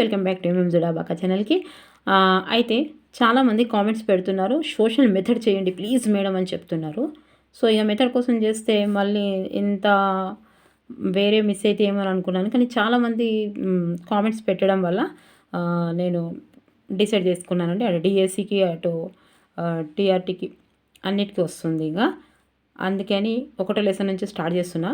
Welcome back to M M జుడాబాకా ఛానల్కి. అయితే చాలామంది కామెంట్స్ పెడుతున్నారు సోషల్ మెథడ్ చేయండి ప్లీజ్ మేడం అని చెప్తున్నారు. సో ఇక మెథడ్ కోసం చేస్తే మళ్ళీ ఇంత వేరే మిస్ అయితే ఏమని అనుకున్నాను. కానీ చాలామంది కామెంట్స్ పెట్టడం వల్ల నేను డిసైడ్ చేసుకున్నానండి. అటు డిఎస్సికి అటు టీఆర్టీకి అన్నిటికీ వస్తుంది ఇక. అందుకని ఒకటో లెసన్ నుంచి స్టార్ట్ చేస్తున్నా.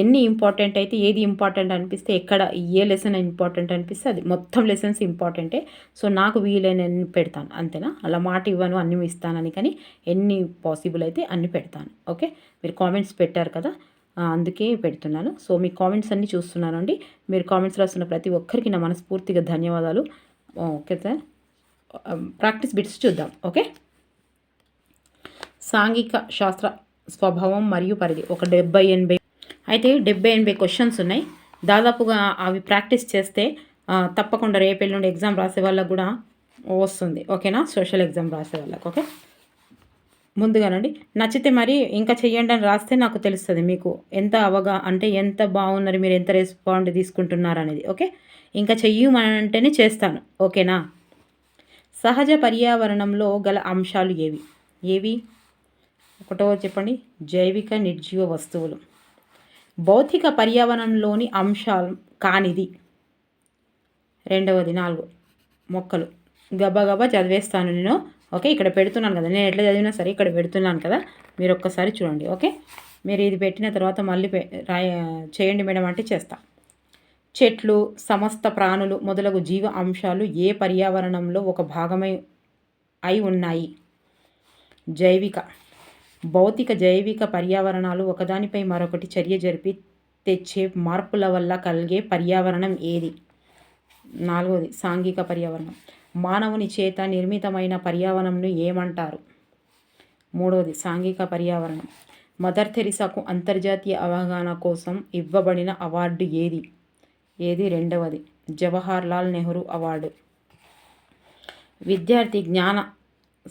ఎన్ని ఇంపార్టెంట్ అయితే ఏది ఇంపార్టెంట్ అనిపిస్తే ఎక్కడ ఏ లెసన్ ఇంపార్టెంట్ అనిపిస్తే అది మొత్తం లెసన్స్ ఇంపార్టెంటే సో నాకు వీలైన పెడతాను అంతేనా? అలా మాట ఇవ్వను అన్ని ఇస్తానని కానీ ఎన్ని పాసిబుల్ అయితే అన్ని పెడతాను ఓకే? మీరు కామెంట్స్ పెట్టారు కదా? అందుకే పెడుతున్నాను. సో మీ కామెంట్స్ అన్నీ చూస్తున్నానండి మీరు కామెంట్స్ రాస్తున్న ప్రతి ఒక్కరికి నా మనస్ఫూర్తిగా ధన్యవాదాలు. Okay sir. ప్రాక్టీస్ బిట్స్ చూద్దాం ఓకే? సాంఘిక శాస్త్ర స్వభావం మరియు పరిధి. ఒక డెబ్బై ఎనభై అయితే డెబ్బై ఎనభై క్వశ్చన్స్ ఉన్నాయి. దాదాపుగా అవి ప్రాక్టీస్ చేస్తే తప్పకుండా రేపు ఎగ్జామ్ రాసే వాళ్ళకు కూడా వస్తుంది. ఓకేనా సోషల్ ఎగ్జామ్ రాసే వాళ్ళకు ఓకే ముందుగానండి నచ్చితే మరి ఇంకా చెయ్యండి అని రాస్తే నాకు తెలుస్తుంది మీకు ఎంత అవగా అంటే ఎంత బాగున్నారు మీరు ఎంత రెస్పాండ్ తీసుకుంటున్నారు అనేది ఓకే ఇంకా చెయ్యమంటేనే చేస్తాను ఓకేనా సహజ పర్యావరణంలో గల అంశాలు ఏవి? ఏవి? ఒకటో చెప్పండి. జైవిక నిర్జీవ వస్తువులు. భౌతిక పర్యావరణంలోని అంశాలు కానిది. రెండవది నాలుగు. మొక్కలు. గబగబా చదివేస్తాను నేను. ఓకే ఇక్కడ పెడుతున్నాను కదా. నేను ఎట్లా చదివినా సరే ఇక్కడ పెడుతున్నాను కదా. మీరు ఒక్కసారి చూడండి ఓకే? మీరు ఇది పెట్టిన తర్వాత మళ్ళీ రాయ చేయండి మేడం అంటే చేస్తా. చెట్లు సమస్త ప్రాణులు మొదలగు జీవ అంశాలు ఏ పర్యావరణంలో ఒక భాగమై అయి ఉన్నాయి? జైవిక. భౌతిక జైవిక పర్యావరణాలు ఒకదానిపై మరొకటి చర్య జరిపి తెచ్చే మార్పుల వల్ల కలిగే పర్యావరణం ఏది? నాలుగవది సాంఘిక పర్యావరణం. మానవుని చేత నిర్మితమైన పర్యావరణంను ఏమంటారు? మూడవది సాంఘిక పర్యావరణం. మదర్ థెరిసాకు అంతర్జాతీయ అవగాహన కోసం ఇవ్వబడిన అవార్డు ఏది? ఏది? రెండవది జవహర్ లాల్ నెహ్రూ అవార్డు. విద్యార్థి జ్ఞాన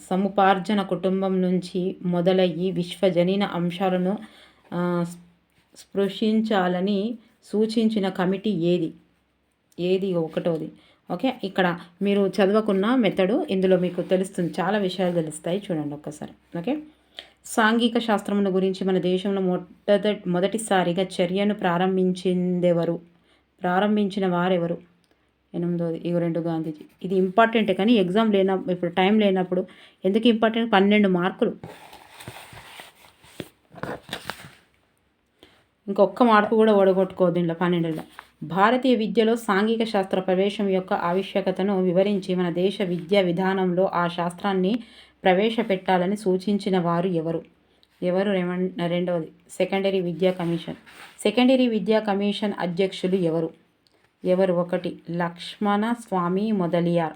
సముపార్జన కుటుంబం నుంచి మొదలయ్యి విశ్వజనీన అంశాలను స్పృశించాలని సూచించిన కమిటీ ఏది? ఏది ఒకటోది? ఓకే ఇక్కడ మీరు చదవకున్న మెథడు ఇందులో మీకు తెలుస్తుంది. చాలా విషయాలు తెలుస్తాయి. చూడండి ఒక్కసారి. ఓకే. సాంఘిక శాస్త్రమును గురించి మన దేశంలో మొదట మొదటిసారిగా చర్యను ప్రారంభించిందెవరు? ప్రారంభించిన వారెవరు? ఎనిమిదోది ఇవి రెండు గాంధీజీ. ఇది ఇంపార్టెంటే కానీ ఎగ్జామ్ లేన ఇప్పుడు టైం లేనప్పుడు ఎందుకు ఇంపార్టెంట్ పన్నెండు మార్కులు. ఇంకొక్క మార్పు కూడా ఓడగొట్టుకోవద్దు దీంట్లో పన్నెండులో. భారతీయ విద్యలో సాంఘిక శాస్త్ర ప్రవేశం యొక్క ఆవశ్యకతను వివరించి మన దేశ విద్యా విధానంలో ఆ శాస్త్రాన్ని ప్రవేశపెట్టాలని సూచించిన వారు ఎవరు? ఎవరు? రెమన్ రెండవది సెకండరీ విద్యా కమిషన్. సెకండరీ విద్యా కమిషన్ అధ్యక్షులు ఎవరు? ఎవరు ఒకటి? Lakshmana Swami Mudaliar.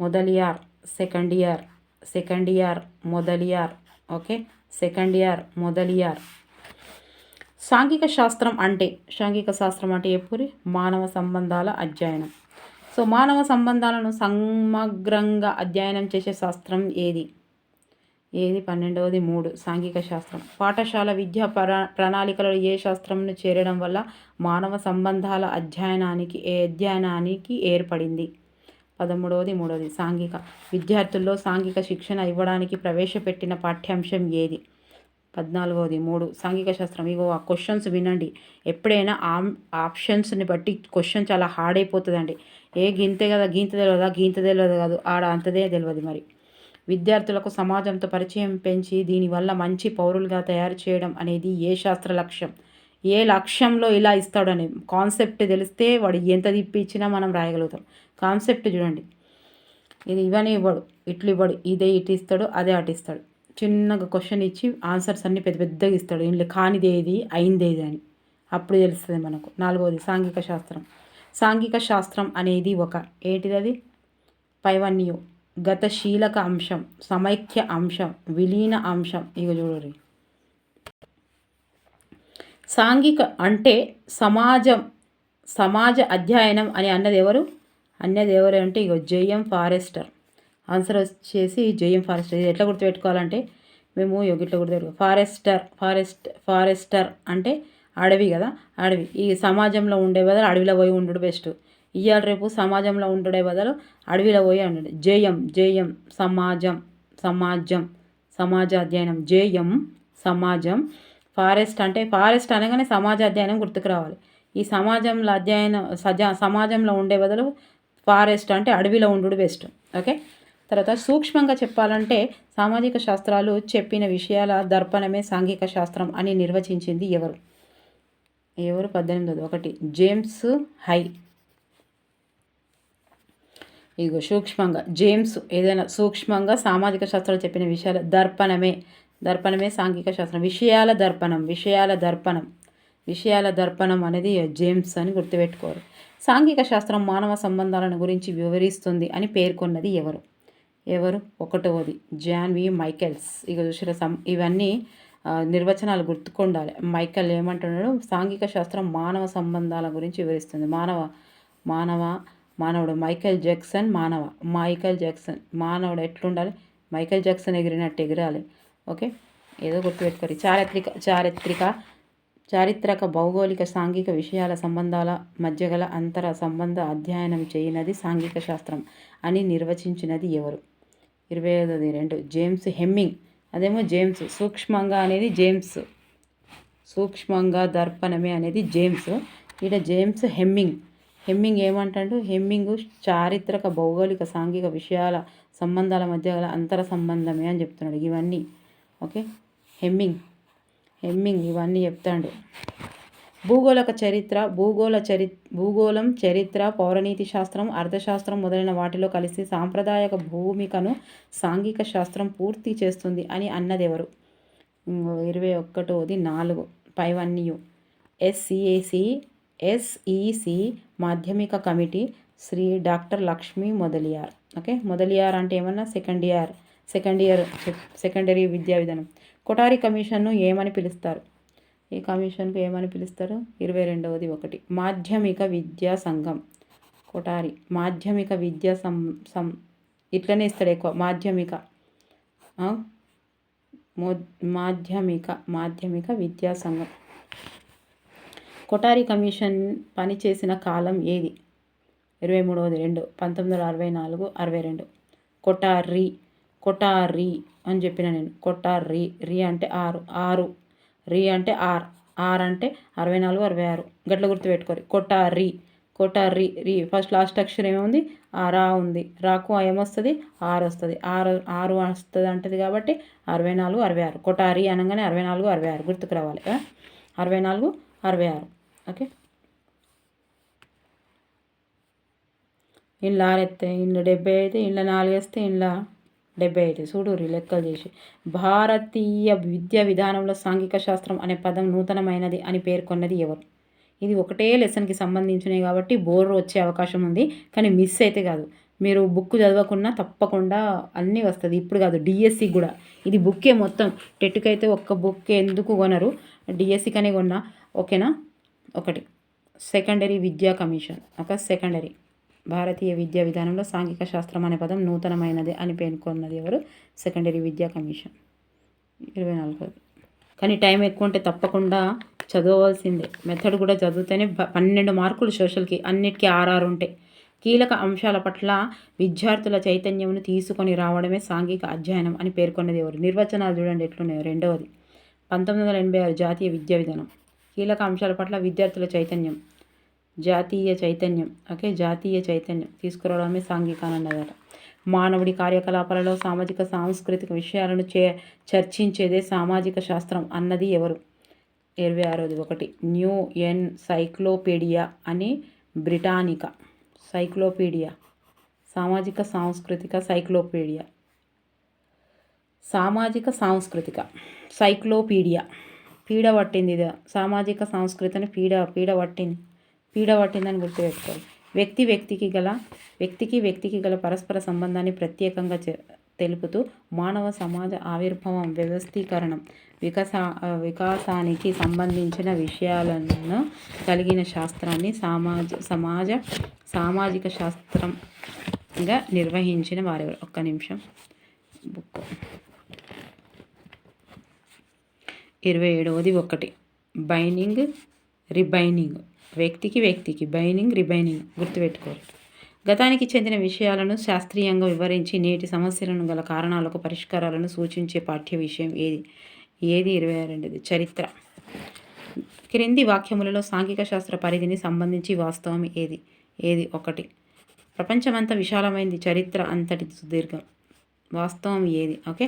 Mudaliar second year. Second year Mudaliar okay? Second year Mudaliar సాంఘిక శాస్త్రం అంటే? సాంఘిక శాస్త్రం అంటే ఎప్పుడు మానవ సంబంధాల అధ్యయనం. సో మానవ సంబంధాలను సమగ్రంగా అధ్యయనం చేసే శాస్త్రం ఏది? ఏది పన్నెండవది? మూడు. సాంఘిక శాస్త్రం. పాఠశాల విద్యా ప్ర ప్రణాళికలో ఏ శాస్త్రంను చేరడం వల్ల మానవ సంబంధాల అధ్యయనానికి ఏ అధ్యయనానికి ఏర్పడింది? పదమూడవది మూడవది. సాంఘిక. విద్యార్థుల్లో సాంఘిక శిక్షణ ఇవ్వడానికి ప్రవేశపెట్టిన పాఠ్యాంశం ఏది? పద్నాలుగవది మూడు. సాంఘిక శాస్త్రం. ఇగో ఆ క్వశ్చన్స్ వినండి. ఎప్పుడైనా ఆమ్ ఆప్షన్స్ని బట్టి క్వశ్చన్ చాలా హార్డ్ అయిపోతుందండి. ఏ గింతే కదా గీంత తెలియదా గీంత తెలియదు కాదు. ఆడ అంతదే తెలియదు మరి. విద్యార్థులకు సమాజంతో పరిచయం పెంచి దీనివల్ల మంచి పౌరులుగా తయారు చేయడం అనేది ఏ శాస్త్ర లక్ష్యం? ఏ లక్ష్యంలో ఇలా ఇస్తాడని కాన్సెప్ట్ తెలిస్తే వాడు ఎంత తిప్పి ఇచ్చినా మనం రాయగలుగుతాం. కాన్సెప్ట్ చూడండి. ఇది ఇవన్నీ ఇవ్వడు. ఇట్లు ఇవ్వడు. ఇదే ఇటు ఇస్తాడు అదే అటు ఇస్తాడు. చిన్నగా క్వశ్చన్ ఇచ్చి ఆన్సర్స్ అన్ని పెద్ద పెద్దగా ఇస్తాడు. ఇంట్లో కానిది ఏది అయింది ఏది అని. అప్పుడు తెలుస్తుంది మనకు. నాలుగవది సాంఘిక శాస్త్రం. సాంఘిక శాస్త్రం అనేది ఒక. ఏంటిది అది? పైవన్యూ గతశీలక అంశం సమైక్య అంశం విలీన అంశం. ఇక చూడరు సాంఘిక అంటే సమాజం సమాజ అధ్యయనం అని అన్నది ఎవరు? అన్నది ఎవరు అంటే ఇక జేఎం ఫారెస్టర్. ఆన్సర్ వచ్చేసి జేఎం ఫారెస్టర్. ఇది ఎట్లా గుర్తుపెట్టుకోవాలంటే మేము యోగిట్లో గుర్తుపెట్టుకో ఫారెస్టర్ ఫారెస్ట్ ఫారెస్టర్ అంటే అడవి కదా అడవి. ఈ సమాజంలో ఉండే బదులు అడవిలో పోయి ఉండడు బెస్ట్. ఇవాళ రేపు సమాజంలో ఉండడే బదులు అడవిలో పోయి అంటాడు జయం జయం సమాజం సమాజం సమాజ అధ్యయనం జయం సమాజం ఫారెస్ట్ అంటే ఫారెస్ట్ అనగానే సమాజ అధ్యయనం గుర్తుకు రావాలి. ఈ సమాజంలో అధ్యయనం సజా సమాజంలో ఉండే బదులు ఫారెస్ట్ అంటే అడవిలో ఉండు బెస్ట్. ఓకే? తర్వాత సూక్ష్మంగా చెప్పాలంటే సామాజిక శాస్త్రాలు చెప్పిన విషయాల దర్పణమే సాంఘిక శాస్త్రం అని నిర్వచించింది ఎవరు? ఎవరు? పద్దెనిమిది ఒకటి. జేమ్స్ హై ఇగో సూక్ష్మంగా జేమ్స్ ఏదైనా సూక్ష్మంగా సామాజిక శాస్త్రాలు చెప్పిన విషయాల దర్పణమే దర్పణమే సాంఘిక శాస్త్రం. విషయాల దర్పణం విషయాల దర్పణం విషయాల దర్పణం అనేది జేమ్స్ అని గుర్తుపెట్టుకోరు. సాంఘిక శాస్త్రం మానవ సంబంధాలను గురించి వివరిస్తుంది అని పేర్కొన్నది ఎవరు? ఎవరు? ఒకటవది జాన్వి మైకెల్స్. ఇక చూసిన సం ఇవన్నీ నిర్వచనాలు గుర్తుకుండాలి. మైకెల్ ఏమంటున్నాడు? సాంఘిక శాస్త్రం మానవ సంబంధాల గురించి వివరిస్తుంది. మానవ మానవ మానవుడు మైకేల్ జాక్సన్ మానవ మైకేల్ జాక్సన్ మానవుడు ఎట్లుండాలి? మైకేల్ జాక్సన్ ఎగిరినట్టు ఎగిరాలి. ఓకే? ఏదో గుర్తుపెట్టుకోరు చారిత్రిక చారిత్రిక చారిత్రక భౌగోళిక సాంఘిక విషయాల సంబంధాల మధ్య గల అంతర సంబంధ అధ్యయనం చేయనది సాంఘిక శాస్త్రం అని నిర్వచించినది ఎవరు? ఇరవై ఐదోది రెండు. James Hemming. అదేమో జేమ్స్. సూక్ష్మంగా అనేది జేమ్స్. సూక్ష్మంగా దర్పణమే అనేది జేమ్స్. ఈడ జేమ్స్ హెమ్మింగ్. హెమ్మింగ్ ఏమంటాడు? హెమ్మింగ్ చారిత్రక భౌగోళిక సాంఘిక విషయాల సంబంధాల మధ్య గల అంతర సంబంధమే అని చెప్తున్నాడు ఇవన్నీ. ఓకే? హెమ్మింగ్. హెమ్మింగ్ ఇవన్నీ చెప్తాడు. భూగోళక చరిత్ర భూగోళ చరి భూగోళం చరిత్ర పౌరనీతి శాస్త్రం అర్థశాస్త్రం మొదలైన వాటిలో కలిసి సాంప్రదాయక భూమికను సాంఘిక శాస్త్రం పూర్తి చేస్తుంది అని అన్నదెవరు? ఇరవై ఒక్కటోది నాలుగు. పైవన్యు ఎస్సిఏసి ఎస్ఈసి మాధ్యమిక committee Shri doctor Lakshmi Mudaliar. Okay? Mudaliar అంటే ఏమన్నా? Second year. Second year secondary విద్యా విధానం. కొటారి కమిషన్ను ఏమని పిలుస్తారు? ఈ కమిషన్కు ఏమని పిలుస్తారు? ఇరవై రెండవది ఒకటి. మాధ్యమిక విద్యా సంఘం. కొటారి మాధ్యమిక విద్యా సం సం ఇట్లనే ఇస్తాడు ఎక్కువ. మాధ్యమిక. మాధ్యమిక మాధ్యమిక విద్యా సంఘం. కొటారి కమిషన్ పనిచేసిన కాలం ఏది? ఇరవై మూడవది రెండు పంతొమ్మిది వందల అరవై నాలుగు అరవై రెండు. కొటారి కొటారి అని చెప్పిన నేను. కొటారి రి అంటే ఆరు ఆరు. రి అంటే ఆర్ ఆర్ అంటే అరవై నాలుగు అరవై ఆరు. గట్ల గుర్తుపెట్టుకోరు. కొటారి కొటారి రి. ఫస్ట్ లాస్ట్ అక్షరం ఏముంది? ఆ రా ఉంది. రాకు ఏమొస్తుంది? ఆరు వస్తుంది. ఆరు ఆరు వస్తుంది అంటది కాబట్టి అరవై నాలుగు అరవై ఆరు. కొటారి అనగానే అరవై నాలుగు అరవై ఆరు గుర్తుకు రావాలి. అరవై నాలుగు అరవై ఆరు. ఓకే? ఇండ్ల ఆరెత్తే ఇండ్ల డెబ్బై అయితే ఇండ్ల నాలుగు వేస్తే ఇంట్లో డెబ్బై అయితే చూడూరి లెక్కలు చేసి. భారతీయ విద్యా విధానంలో సాంఘిక శాస్త్రం అనే పదం నూతనమైనది అని పేర్కొన్నది ఎవరు? ఇది ఒకటే లెసన్కి సంబంధించినవి కాబట్టి బోర్ వచ్చే అవకాశం ఉంది. కానీ మిస్ అయితే కాదు. మీరు బుక్ చదవకుండా తప్పకుండా అన్నీ వస్తుంది. ఇప్పుడు కాదు డిఎస్సి కూడా. ఇది బుక్కే మొత్తం. టెట్కైతే ఒక్క బుక్ ఎందుకు కొనరు? డిఎస్సికనే కొన్నా. ఓకేనా? ఒకటి. సెకండరీ విద్యా కమిషన్. ఒక సెకండరీ. భారతీయ విద్యా విధానంలో సాంఘిక శాస్త్రం అనే పదం నూతనమైనది అని పేర్కొన్నది ఎవరు? సెకండరీ విద్యా కమిషన్. ఇరవై నాలుగోది. కానీ టైం ఎక్కువ ఉంటే తప్పకుండా చదవవలసిందే. మెథడ్ కూడా చదివితేనే పన్నెండు మార్కులు సోషల్కి అన్నిటికీ ఆర్ఆర్ ఉంటాయి కీలక అంశాల పట్ల విద్యార్థుల చైతన్యమును తీసుకొని రావడమే సాంఘిక అధ్యయనం అని పేర్కొన్నది ఎవరు? నిర్వచనాలు చూడండి ఎట్లున్నాయో. రెండవది. పంతొమ్మిది వందల ఎనభై ఆరు జాతీయ విద్యా విధానం. కీలక అంశాల పట్ల విద్యార్థుల చైతన్యం జాతీయ చైతన్యం ఓకే జాతీయ చైతన్యం తీసుకురావడమే సాంఘికానందట మానవుడి కార్యకలాపాలలో సామాజిక సాంస్కృతిక విషయాలను చే చర్చించేదే సామాజిక శాస్త్రం అన్నది ఎవరు? ఇరవై ఆరోది ఒకటి. New encyclopaedia Britannica cyclopaedia. సామాజిక సాంస్కృతిక సైక్లోపీడియా. సామాజిక సాంస్కృతిక సైక్లోపీడియా. పీడ పట్టింది ఇది? సామాజిక సంస్కృతిని పీడ పీడ పట్టింది. పీడ పట్టిందని గుర్తుపెట్టుకోవాలి. వ్యక్తి వ్యక్తికి గల వ్యక్తికి వ్యక్తికి గల పరస్పర సంబంధాన్ని ప్రత్యేకంగా తెలుపుతూ మానవ సమాజ ఆవిర్భావం వ్యవస్థీకరణం వికాస వికాసానికి సంబంధించిన విషయాలను కలిగిన శాస్త్రాన్ని సామాజ సమాజ సామాజిక శాస్త్రంగా నిర్వహించిన వారెవరు? ఒక్క నిమిషం. బుక్. ఇరవై ఏడవది ఒకటి. బైనింగ్ రిబైనింగ్. వ్యక్తికి వ్యక్తికి. బైనింగ్ రిబైనింగ్. గుర్తుపెట్టుకోవాలి. గతానికి చెందిన విషయాలను శాస్త్రీయంగా వివరించి నేటి సమస్యలను గల కారణాలకు పరిష్కారాలను సూచించే పాఠ్య విషయం ఏది? ఏది? ఇరవై రెండుది చరిత్ర. క్రింది వాక్యములలో సాంఘిక శాస్త్ర పరిధిని సంబంధించి వాస్తవం ఏది? ఏది? ఒకటి. ప్రపంచమంతా విశాలమైంది. చరిత్ర అంతటి సుదీర్ఘం. వాస్తవం ఏది? ఓకే?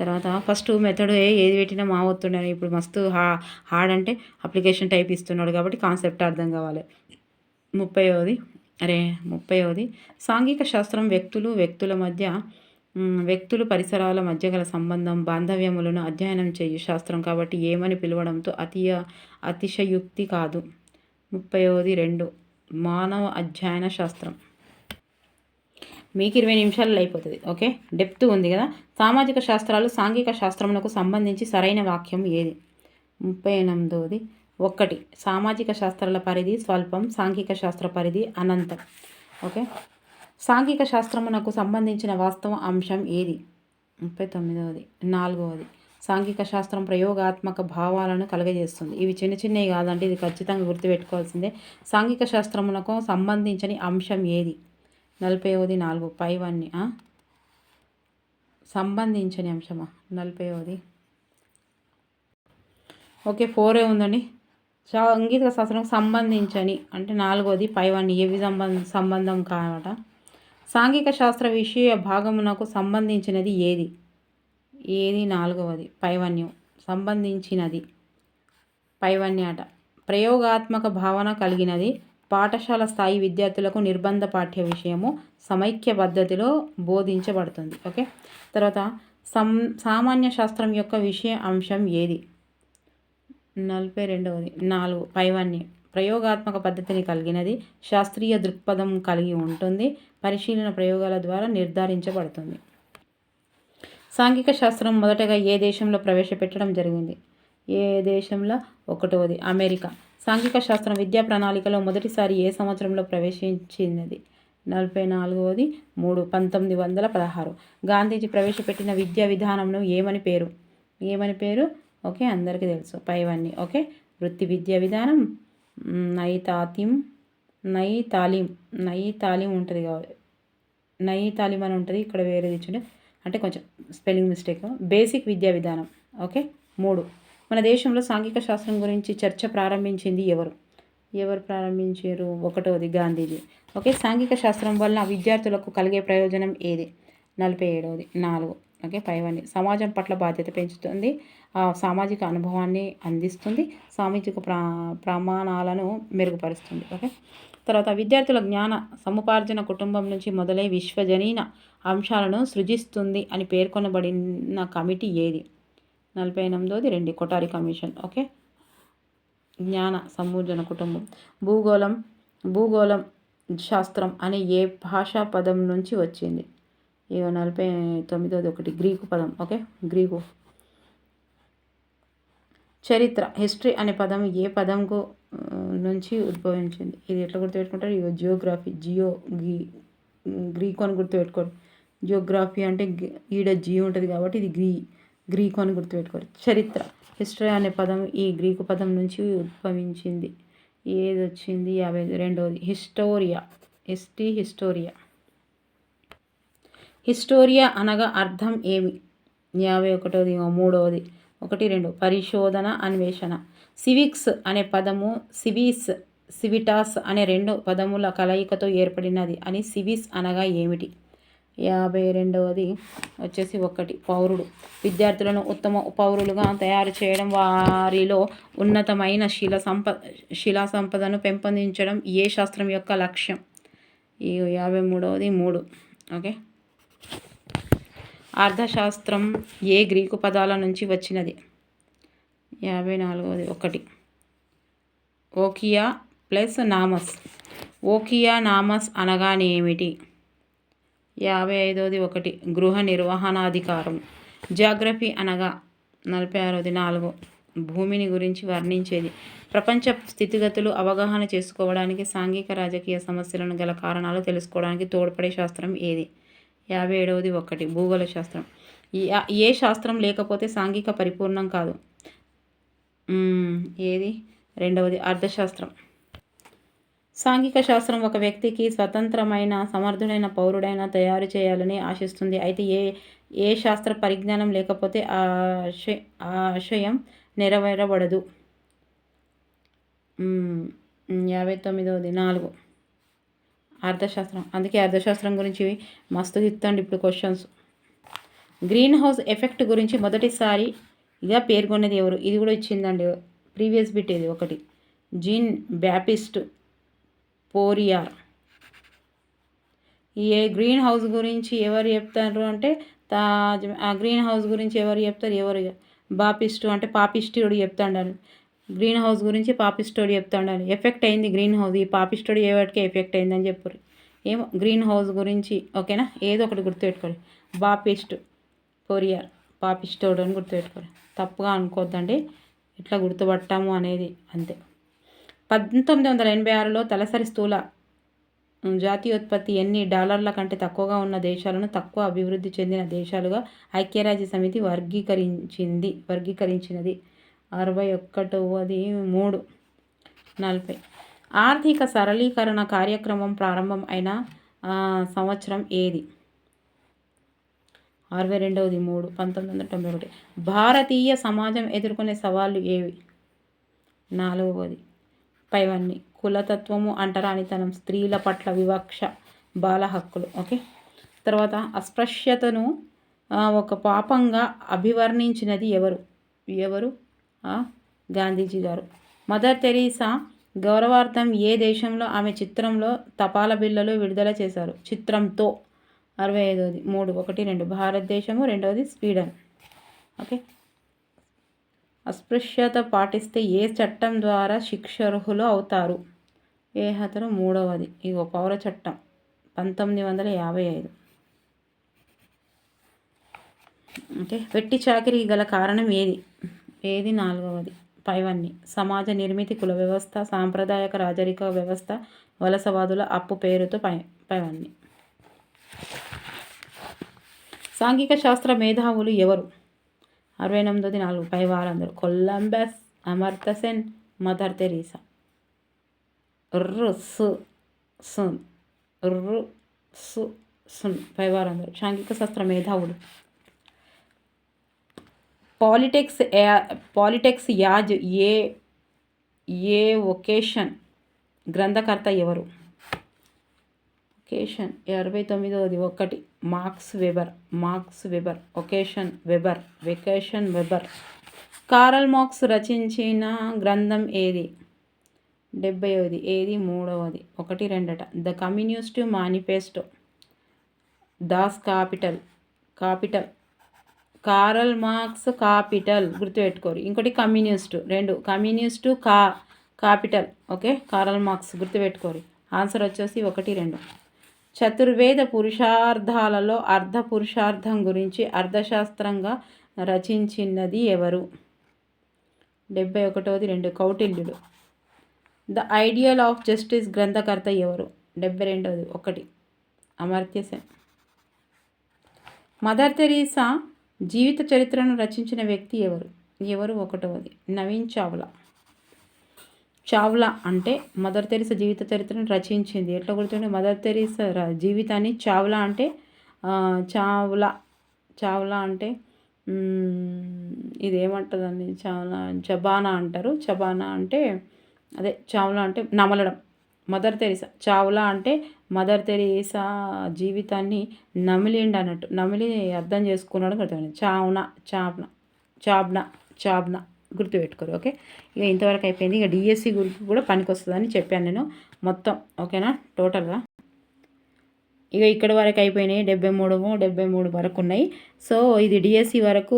తర్వాత ఫస్ట్ మెథడ్ ఏది పెట్టినా మా వస్తుండే ఇప్పుడు మస్తు హా హార్డ్ అంటే అప్లికేషన్ టైప్ ఇస్తున్నాడు కాబట్టి కాన్సెప్ట్ అర్థం కావాలి. ముప్పైవది అరే ముప్పైవది. సాంఘిక శాస్త్రం వ్యక్తులు వ్యక్తుల మధ్య వ్యక్తులు పరిసరాల మధ్య గల సంబంధం బాంధవ్యములను అధ్యయనం చేయు శాస్త్రం కాబట్టి ఏమని పిలవడంతో అతియ అతిశయుక్తి కాదు. ముప్పైవది రెండు. మానవ అధ్యయన శాస్త్రం. మీకు ఇరవై నిమిషాల్లో అయిపోతుంది ఓకే? డెప్త్ ఉంది కదా? సామాజిక శాస్త్రాలు సాంఘిక శాస్త్రములకు సంబంధించి సరైన వాక్యం ఏది? ముప్పై ఎనిమిదవది. ఒక్కటి సామాజిక శాస్త్రాల పరిధి స్వల్పం సాంఘిక శాస్త్ర పరిధి అనంతం ఓకే? సాంఘిక శాస్త్రమునకు సంబంధించిన వాస్తవ అంశం ఏది? ముప్పై తొమ్మిదవది. నాలుగవది సాంఘిక శాస్త్రం ప్రయోగాత్మక భావాలను కలగజేస్తుంది. ఇవి చిన్న చిన్నవి కాదంటే ఇది ఖచ్చితంగా గుర్తుపెట్టుకోవాల్సిందే. సాంఘిక శాస్త్రమునకు సంబంధించిన అంశం ఏది? నలభైవది నాలుగు పైవన్నీ సంబంధించని అంశమా? నలభైవది. ఓకే ఫోరే ఉందండి. సంగీత శాస్త్రం సంబంధించని అంటే నాలుగోది పైవన్నీ ఏవి సంబంధం సంబంధం కావట సాంఘిక శాస్త్ర విషయ భాగమునకు సంబంధించినది ఏది? ఏది నాలుగవది? పైవన్యం. సంబంధించినది. పైవన్యాట. ప్రయోగాత్మక భావన కలిగినది పాఠశాల స్థాయి విద్యార్థులకు నిర్బంధ పాఠ్య విషయము సమైక్య పద్ధతిలో బోధించబడుతుంది. ఓకే? తర్వాత సం సామాన్య శాస్త్రం యొక్క విషయ అంశం ఏది? నలభై రెండవది. నాలుగు. పైవన్నీ ప్రయోగాత్మక పద్ధతిని కలిగినది శాస్త్రీయ దృక్పథం కలిగి ఉంటుంది. పరిశీలన ప్రయోగాల ద్వారా నిర్ధారించబడుతుంది. సాంఘిక శాస్త్రం మొదటగా ఏ దేశంలో ప్రవేశపెట్టడం జరిగింది? ఏ దేశంలో? ఒకటవది. అమెరికా. సాంఘిక శాస్త్రం విద్యా ప్రణాళికలో మొదటిసారి ఏ సంవత్సరంలో ప్రవేశించినది? నలభై నాలుగవది మూడు పంతొమ్మిది వందల పదహారు. గాంధీజీ ప్రవేశపెట్టిన విద్యా విధానంను ఏమని పేరు? ఏమని పేరు? ఓకే అందరికీ తెలుసు. పైవన్నీ. ఓకే వృత్తి విద్యా విధానం నై తాతిం నై తాలిం నై తాలిం ఉంటుంది కాబట్టి నై తాలీం అని ఉంటుంది ఇక్కడ వేరేది ఇచ్చిండే అంటే కొంచెం స్పెల్లింగ్ మిస్టేక్. బేసిక్ విద్యా విధానం. ఓకే మూడు. మన దేశంలో సాంఘిక శాస్త్రం గురించి చర్చ ప్రారంభించింది ఎవరు? ఎవరు ప్రారంభించారు? ఒకటోది గాంధీజీ. ఓకే సాంఘిక శాస్త్రం వల్ల విద్యార్థులకు కలిగే ప్రయోజనం ఏది? నలభై ఏడవది నాలుగు. ఓకే పైవన్నీ సమాజం పట్ల బాధ్యత పెంచుతుంది. సామాజిక అనుభవాన్ని అందిస్తుంది. సామాజిక ప్రా ప్రమాణాలను మెరుగుపరుస్తుంది. ఓకే. తర్వాత విద్యార్థుల జ్ఞాన సముపార్జన కుటుంబం నుంచి మొదలై విశ్వజనీన అంశాలను సృజిస్తుంది అని పేర్కొనబడిన కమిటీ ఏది? నలభై ఎనిమిదోది రెండు కొటారి కమిషన్ ఓకే? జ్ఞాన సమూర్జన కుటుంబం. భూగోళం భూగోళం శాస్త్రం అనే ఏ భాషా పదం నుంచి వచ్చింది? ఇక నలభై తొమ్మిదోది ఒకటి గ్రీకు పదం ఓకే? గ్రీకు. చరిత్ర హిస్టరీ అనే పదం ఏ పదంకు నుంచి ఉద్భవించింది? ఇది ఎట్లా గుర్తుపెట్టుకుంటారు? ఇక జియోగ్రఫీ జియో గీ గ్రీకు అని గుర్తుపెట్టుకోరు జియోగ్రఫీ అంటే ఈడ జియో ఉంటుంది కాబట్టి ఇది గ్రీ. గ్రీకు అని గుర్తుపెట్టుకోరు. చరిత్ర హిస్టరీ అనే పదం ఈ గ్రీకు పదం నుంచి ఉద్భవించింది. ఏది వచ్చింది యాభై రెండవది హిస్టోరియా ఎస్టీ హిస్టోరియా. హిస్టోరియా అనగా అర్థం ఏమి? యాభై ఒకటోది మూడవది ఒకటి రెండు పరిశోధన అన్వేషణ. సివిక్స్ అనే పదము సివిస్ సివిటాస్ అనే రెండు పదముల కలయికతో ఏర్పడినది అని సివిస్ అనగా ఏమిటి? యాభై రెండవది వచ్చేసి ఒకటి. పౌరుడు. విద్యార్థులను ఉత్తమ పౌరులుగా తయారు చేయడం వారిలో ఉన్నతమైన శిల సంప శిలా సంపదను పెంపొందించడం ఏ శాస్త్రం యొక్క లక్ష్యం? ఈ యాభై మూడవది మూడు. ఓకే? అర్థశాస్త్రం ఏ గ్రీకు పదాల నుంచి వచ్చినది? యాభై నాలుగవది ఒకటి. ఓకియా ప్లస్ నామస్. ఓకియా నామస్ అనగానేమిటి? యాభై ఐదవది ఒకటి. గృహ నిర్వహణాధికారం. జాగ్రఫీ అనగా నలభై ఆరోది నాలుగు. భూమిని గురించి వర్ణించేది. ప్రపంచ స్థితిగతులు అవగాహన చేసుకోవడానికి సాంఘిక రాజకీయ సమస్యలను గల కారణాలు తెలుసుకోవడానికి తోడ్పడే శాస్త్రం ఏది? యాభై ఏడవది ఒకటి. భూగోళ శాస్త్రం. ఏ శాస్త్రం లేకపోతే సాంఘిక పరిపూర్ణం కాదు? ఏది? రెండవది అర్థశాస్త్రం. సాంఘిక శాస్త్రం ఒక వ్యక్తికి స్వతంత్రమైన సమర్థుడైన పౌరుడైన తయారు చేయాలని ఆశిస్తుంది. అయితే ఏ ఏ శాస్త్ర పరిజ్ఞానం లేకపోతే ఆ ఆశయ ఆ ఆశయం నెరవేరబడదు. యాభై తొమ్మిదవది నాలుగు. అర్థశాస్త్రం. అందుకే అర్థశాస్త్రం గురించి మస్తు ఇస్తాండి ఇప్పుడు క్వశ్చన్స్ గ్రీన్ హౌస్ ఎఫెక్ట్ గురించి మొదటిసారి ఇక పేర్కొన్నది ఎవరు? ఇది కూడా ఇచ్చిందండి. ప్రీవియస్ బిట్ ఇది ఒకటి. జీన్ బ్యాపిస్ట్ పోరియార్ ఏ గ్రీన్ హౌస్ గురించి ఎవరు చెప్తారు అంటే తాజ్ ఆ గ్రీన్ హౌస్ గురించి ఎవరు చెప్తారు? ఎవరు? బాపిస్టు అంటే పాపిస్టుడు చెప్తాడు గ్రీన్ హౌస్ గురించి పాపిస్టోడి చెప్తాడు ఎఫెక్ట్ అయింది గ్రీన్ హౌస్. ఈ పాపిస్టోడి ఏ వాటికి ఎఫెక్ట్ అయిందని చెప్పారు ఏమో గ్రీన్ హౌస్ గురించి ఓకేనా? ఏదో ఒకటి గుర్తుపెట్టుకోండి. బాపిస్ట్ కొరియర్ పాపిస్టోడు అని గుర్తుపెట్టుకోండి. తప్పుగా అనుకోవద్దండి ఇట్లా గుర్తుపట్టాము అనేది అంతే. పంతొమ్మిది వందల ఎనభై ఆరులో తలసరి స్థూల జాతీయోత్పత్తి ఎన్ని డాలర్ల కంటే తక్కువగా ఉన్న దేశాలను తక్కువ అభివృద్ధి చెందిన దేశాలుగా ఐక్యరాజ్య సమితి వర్గీకరించింది వర్గీకరించినది. అరవై ఒకటవది మూడు నలభై. ఆర్థిక సరళీకరణ కార్యక్రమం ప్రారంభం అయిన సంవత్సరం ఏది? అరవై రెండవది మూడు పంతొమ్మిది వందల తొంభై ఒకటి. భారతీయ సమాజం ఎదుర్కొనే సవాళ్ళు ఏవి? నాలుగవది పైవన్నీ. కులతత్వము అంటరానితనం స్త్రీల పట్ల వివక్ష బాల హక్కులు. ఓకే? తర్వాత అస్పృశ్యతను ఒక పాపంగా అభివర్ణించినది ఎవరు? ఎవరు? గాంధీజీ గారు. మదర్ తెరీసా గౌరవార్థం ఏ దేశంలో ఆమె చిత్రంలో తపాల బిళ్ళలు విడుదల చేశారు? చిత్రంతో. అరవై ఐదవది మూడు. ఒకటి. రెండు. భారతదేశము. రెండవది స్వీడన్. ఓకే? అస్పృశ్యత పాటిస్తే ఏ చట్టం ద్వారా శిక్షార్హులు అవుతారు? ఏ హతరు మూడవది. ఇగో పౌర చట్టం. పంతొమ్మిది వందల యాభై ఐదు. అంటే వెట్టి చాకిరీ గల కారణం ఏది? ఏది? నాలుగవది. పైవన్నీ. సమాజ నిర్మితి కుల వ్యవస్థ సాంప్రదాయక రాజరిక వ్యవస్థ వలసవాదుల అప్పు పేరుతో పై పైవన్నీ. సాంఘిక శాస్త్ర మేధావులు ఎవరు? అరవై ఎనిమిదోది నాలుగు పై వారందరూ కొలంబస్ అమర్తసెన్ మదర్ తెరీసా. రు సు సున్ రు సు సున్ పై వారందరూ సాంఘిక శాస్త్ర మేధావులు. Politics politics as a a vocation గ్రంథకర్త ఎవరు? ఒకేషన్ అరవై తొమ్మిదవది ఒకటి. Marx Weber Marx Weber vocation Weber vacation Weber. Karl Marx రచించిన గ్రంథం ఏది? డెబ్బైవది. ఏది? మూడవది. ఒకటి రెండట. The communist manifesto. Das capital. Capital. Karl Marx capital. గుర్తుపెట్టుకోరు. ఇంకోటి కమ్యూనిస్టు. రెండు కమ్యూనిస్టు కా capital. Okay? Karl Marx. గుర్తుపెట్టుకోరు. Answer వచ్చేసి ఒకటి రెండు. చతుర్వేద పురుషార్థాలలో అర్ధ పురుషార్థం గురించి అర్థశాస్త్రంగా రచించినది ఎవరు? డెబ్బై ఒకటవది రెండు కౌటిల్యుడు. ద ఐడియల్ ఆఫ్ జస్టిస్ గ్రంథకర్త ఎవరు? డెబ్బై రెండవది ఒకటి. అమర్త్య సెన్. మదర్ తెరీసా జీవిత చరిత్రను రచించిన వ్యక్తి ఎవరు? ఎవరు? ఒకటవది నవీన్ చావ్లా. చావ్లా అంటే మదర్ తెరీసా జీవిత చరిత్రను రచించింది. ఎట్లా గుర్తుండే? మదర్ తెరీసా జీవితాన్ని చావ్లా అంటే చావ్లా చావ్లా అంటే ఇదేమంటుందండి? చావ్లా చబానా అంటారు. చబానా అంటే అదే చావ్లా అంటే నమలడం. మదర్ తెరీసా చావ్లా అంటే మదర్ తెరీసా జీవితాన్ని నమిలిండి అన్నట్టు. నమిలి అర్థం చేసుకున్నాడు గుర్తుపెట్టుకోండి చావ్నా చాబ్నా చాబ్నా చాబ్నా. గుర్తుపెట్టుకోరు ఓకే? ఇక ఇంతవరకు అయిపోయింది. ఇక డిఎస్సి గ్రూప్ కూడా పనికొస్తుందని చెప్పాను నేను మొత్తం ఓకేనా? టోటల్గా. ఇక ఇక్కడ వరకు అయిపోయినాయి. డెబ్బై మూడు డెబ్బై మూడు వరకు ఉన్నాయి. సో ఇది డిఎస్సి వరకు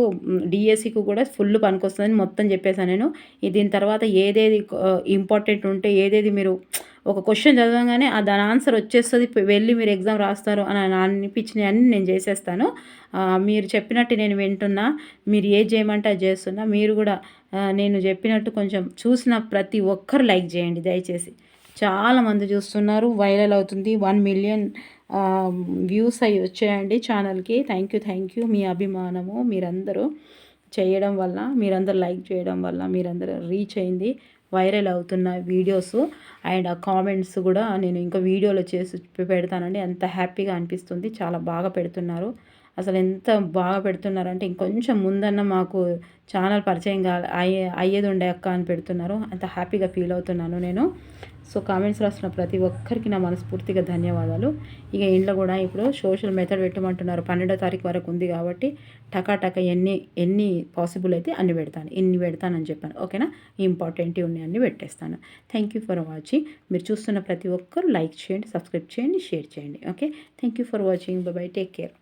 డిఎస్సికి కూడా ఫుల్ పనికొస్తుందని మొత్తం చెప్పేసాను నేను. దీని తర్వాత ఏదేది ఇంపార్టెంట్ ఉంటే ఏదేది మీరు ఒక క్వశ్చన్ చదవగానే దాని ఆన్సర్ వచ్చేస్తుంది. వెళ్ళి మీరు ఎగ్జామ్ రాస్తారు అని అనిపించినవన్నీ అన్ని నేను చేసేస్తాను. మీరు చెప్పినట్టు నేను వింటున్నా. మీరు ఏది చేయమంటే అది చేస్తున్నా. మీరు కూడా నేను చెప్పినట్టు కొంచెం చూసిన ప్రతి ఒక్కరు లైక్ చేయండి దయచేసి. చాలా మంది చూస్తున్నారు వైరల్ అవుతుంది. వన్ మిలియన్ వ్యూస్ అవి వచ్చాయండి ఛానల్కి. Thank you thank you. మీ అభిమానము మీరందరూ చేయడం వల్ల మీరందరూ లైక్ చేయడం వల్ల మీరందరూ రీచ్ అయింది వైరల్ అవుతున్న వీడియోస్. అండ్ ఆ కామెంట్స్ కూడా నేను ఇంకా వీడియోలో చేసి పెడతానండి. అంత హ్యాపీగా అనిపిస్తుంది. చాలా బాగా పెడుతున్నారు. అసలు ఎంత బాగా పెడుతున్నారంటే ఇంకొంచెం ముందన్న మాకు ఛానల్ పరిచయం కా అయ్యే అయ్యేది ఉండే అక్క అని పెడుతున్నారు. అంత హ్యాపీగా ఫీల్ అవుతున్నాను నేను. సో కామెంట్స్ రాసిన ప్రతి ఒక్కరికి నా మనస్ఫూర్తిగా ధన్యవాదాలు. ఇక ఇంట్లో కూడా ఇప్పుడు సోషల్ మెథడ్ పెట్టమంటున్నారు. పన్నెండో తారీఖు వరకు ఉంది కాబట్టి టకాటక ఎన్ని ఎన్ని పాసిబుల్ అయితే అన్ని పెడతాను. ఎన్ని పెడతానని చెప్పాను. ఓకేనా? ఇంపార్టెంట్ ఉన్నాయి అన్ని పెట్టేస్తాను. Thank you for watching. మీరు చూస్తున్న ప్రతి ఒక్కరు లైక్ చేయండి సబ్స్క్రైబ్ చేయండి షేర్ చేయండి. Okay? Thank you for watching. Bye take care.